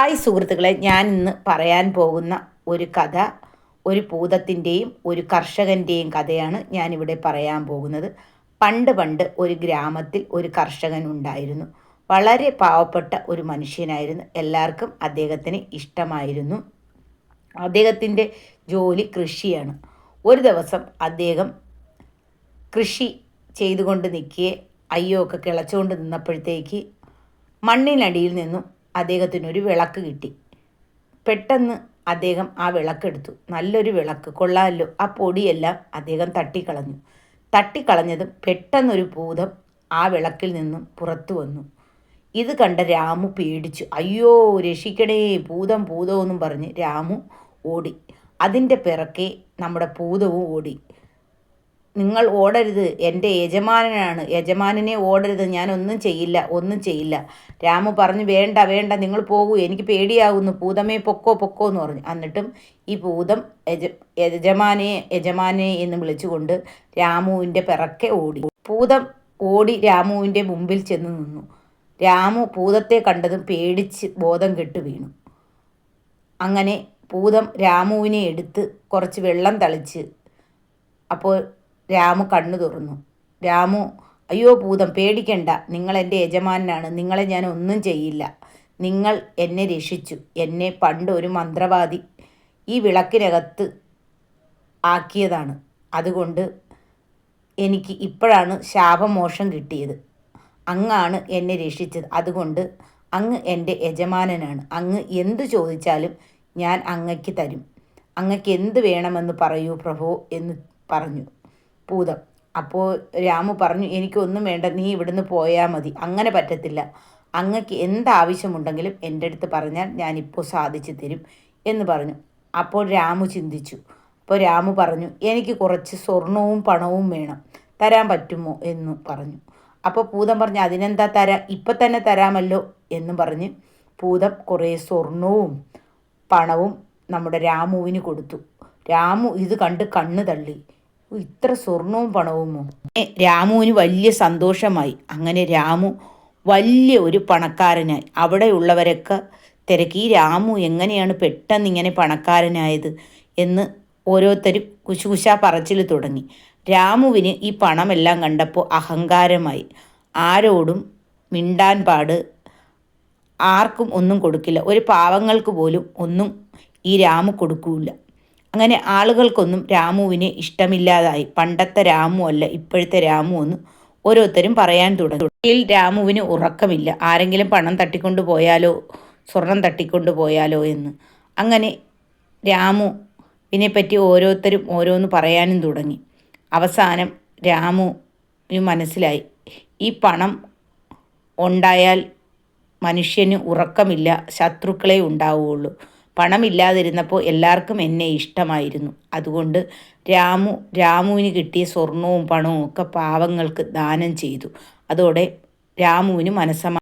Hi സുഹൃത്തുക്കളെ ഞാൻ ഇന്ന് പറയാൻ പോകുന്ന ഒരു കഥ ഒരു പൂതത്തിന്റെയും ഒരു കർഷകന്റെയും കഥയാണ് ഞാനിവിടെ പറയാൻ പോകുന്നത്. പണ്ട് പണ്ട് ഒരു ഗ്രാമത്തിൽ ഒരു കർഷകൻ ഉണ്ടായിരുന്നു. വളരെ പാവപ്പെട്ട ഒരു മനുഷ്യനായിരുന്നു. എല്ലാവർക്കും അദ്ദേഹത്തിന് ഇഷ്ടമായിരുന്നു. അദ്ദേഹത്തിന്റെ ജോലി കൃഷിയാണ്. ഒരു ദിവസം അദ്ദേഹം കൃഷി ചെയ്തുകൊണ്ട് നിൽക്കുകയെ അയ്യോ ഒക്കെ കിളച്ചുകൊണ്ട് നിന്നപ്പോഴത്തേക്ക് മണ്ണിനടിയിൽ നിന്നും അദ്ദേഹത്തിനൊരു വിളക്ക് കിട്ടി. പെട്ടെന്ന് അദ്ദേഹം ആ വിളക്കെടുത്തു. നല്ലൊരു വിളക്ക്. കൊള്ളാമല്ലോ ആ പൊടിയെല്ലാം അദ്ദേഹം തട്ടിക്കളഞ്ഞു. തട്ടിക്കളഞ്ഞതും പെട്ടെന്നൊരു ഭൂതം ആ വിളക്കിൽ നിന്നും പുറത്തു വന്നു. ഇത് കണ്ട രാമു പേടിച്ചു. അയ്യോ രക്ഷിക്കണേ. ഭൂതം ഭൂതമെന്നും പറഞ്ഞ് രാമു ഓടി. അതിന്റെ പിറക്കെ നമ്മുടെ ഭൂതവും ഓടി. നിങ്ങൾ ഓടരുത്. എന്റെ യജമാനനാണ്. യജമാനനെ ഓടരുത്. ഞാനൊന്നും ചെയ്യില്ല. ഒന്നും ചെയ്യില്ല. രാമു പറഞ്ഞു വേണ്ട വേണ്ട. നിങ്ങൾ പോകൂ. എനിക്ക് പേടിയാകുന്നു പൂതമേ പൊക്കോ പൊക്കോ എന്ന് പറഞ്ഞു. എന്നിട്ടും ഈ പൂതം യജ യജമാനെ യജമാനെ എന്ന് വിളിച്ചുകൊണ്ട് രാമുവിന്റെ പിറക്കെ ഓടി. പൂതം ഓടി രാമുവിന്റെ മുമ്പിൽ ചെന്ന് നിന്നു. രാമു പൂതത്തെ കണ്ടതും പേടിച്ച് ബോധം കെട്ടു വീണു. അങ്ങനെ പൂതം രാമുവിനെ എടുത്ത് കുറച്ച് വെള്ളം തളിച്ച് അപ്പോൾ രാമു കണ്ണു തുറന്നു. രാമു അയ്യോ ഭൂതം പേടിക്കണ്ട. നിങ്ങൾ എന്റെ യജമാനാണ്. നിങ്ങളെ ഞാൻ ഒന്നും ചെയ്യില്ല. നിങ്ങൾ എന്നെ രക്ഷിച്ചു. എന്നെ പണ്ട് ഒരു മന്ത്രവാദി ഈ വിളക്കിനകത്ത് ആക്കിയതാണ്. അതുകൊണ്ട് എനിക്ക് ഇപ്പോഴാണ് ശാപമോഷം കിട്ടിയത്. അങ്ങാണ് എന്നെ രക്ഷിച്ചത്. അതുകൊണ്ട് അങ്ങ് എന്റെ യജമാനനാണ്. അങ്ങ് എന്തു ചോദിച്ചാലും ഞാൻ അങ്ങയ്ക്ക് തരും. അങ്ങക്ക് എന്ത് വേണമെന്ന് പറയൂ പ്രഭു എന്ന് പറഞ്ഞു. ഭൂതം അപ്പോൾ രാമു പറഞ്ഞു എനിക്കൊന്നും വേണ്ട നീ ഇവിടുന്ന് പോയാൽ മതി. അങ്ങനെ പറ്റത്തില്ല. അങ്ങക്ക് എന്താവശ്യമുണ്ടെങ്കിലും എന്റെ അടുത്ത് പറഞ്ഞാൽ ഞാനിപ്പോൾ സാധിച്ചു തരും എന്ന് പറഞ്ഞു. അപ്പോൾ രാമു ചിന്തിച്ചു. അപ്പോൾ രാമു പറഞ്ഞു എനിക്ക് കുറച്ച് സ്വർണവും പണവും വേണം. തരാൻ പറ്റുമോ? എന്ന് പറഞ്ഞു. അപ്പോൾ പൂതം പറഞ്ഞു അതിനെന്താ തരാം? ഇപ്പം തന്നെ തരാമല്ലോ എന്ന് പറഞ്ഞ് പൂതം കുറേ സ്വർണവും പണവും നമ്മുടെ രാമുവിന് കൊടുത്തു. രാമു ഇത് കണ്ട് കണ്ണ് തള്ളി. ഇത്ര സ്വർണവും പണവുമോ? രാമുവിന് വലിയ സന്തോഷമായി. അങ്ങനെ രാമു വലിയ ഒരു പണക്കാരനായി. അവിടെയുള്ളവരൊക്കെ തിരക്കി രാമു എങ്ങനെയാണ് പെട്ടെന്ന് ഇങ്ങനെ പണക്കാരനായത്? എന്ന് ഓരോരുത്തരും കുശുകുശ പറച്ചിൽ തുടങ്ങി. രാമുവിന് ഈ പണമെല്ലാം കണ്ടപ്പോൾ അഹങ്കാരമായി. ആരോടും മിണ്ടാൻ പാട് ആർക്കും ഒന്നും കൊടുക്കില്ല. ഒരു പാവങ്ങൾക്ക് പോലും ഒന്നും ഈ രാമു കൊടുക്കൂല അങ്ങനെ ആളുകൾക്കൊന്നും രാമുവിനെ ഇഷ്ടമില്ലാതായി. പണ്ടത്തെ രാമു അല്ല ഇപ്പോഴത്തെ രാമു എന്ന് ഓരോരുത്തരും പറയാൻ തുടങ്ങി. രാമുവിന് ഉറക്കമില്ല. ആരെങ്കിലും പണം തട്ടിക്കൊണ്ടു പോയാലോ സ്വർണം തട്ടിക്കൊണ്ടു പോയാലോ എന്ന്. അങ്ങനെ രാമുവിനെ പറ്റി ഓരോരുത്തരും ഓരോന്ന് പറയാനും തുടങ്ങി. അവസാനം രാമുവിന് മനസ്സിലായി. ഈ പണം ഉണ്ടായാൽ മനുഷ്യന് ഉറക്കമില്ല ശത്രുക്കളെ ഉണ്ടാവുകയുള്ളൂ പണമില്ലാതിരുന്നപ്പോൾ എല്ലാവർക്കും എന്നെ ഇഷ്ടമായിരുന്നു. അതുകൊണ്ട് രാമു രാമുവിന് കിട്ടിയ സ്വർണവും പണവും ഒക്കെ പാവങ്ങൾക്ക് ദാനം ചെയ്തു. അതോടെ രാമുവിന് മനസ്സമാ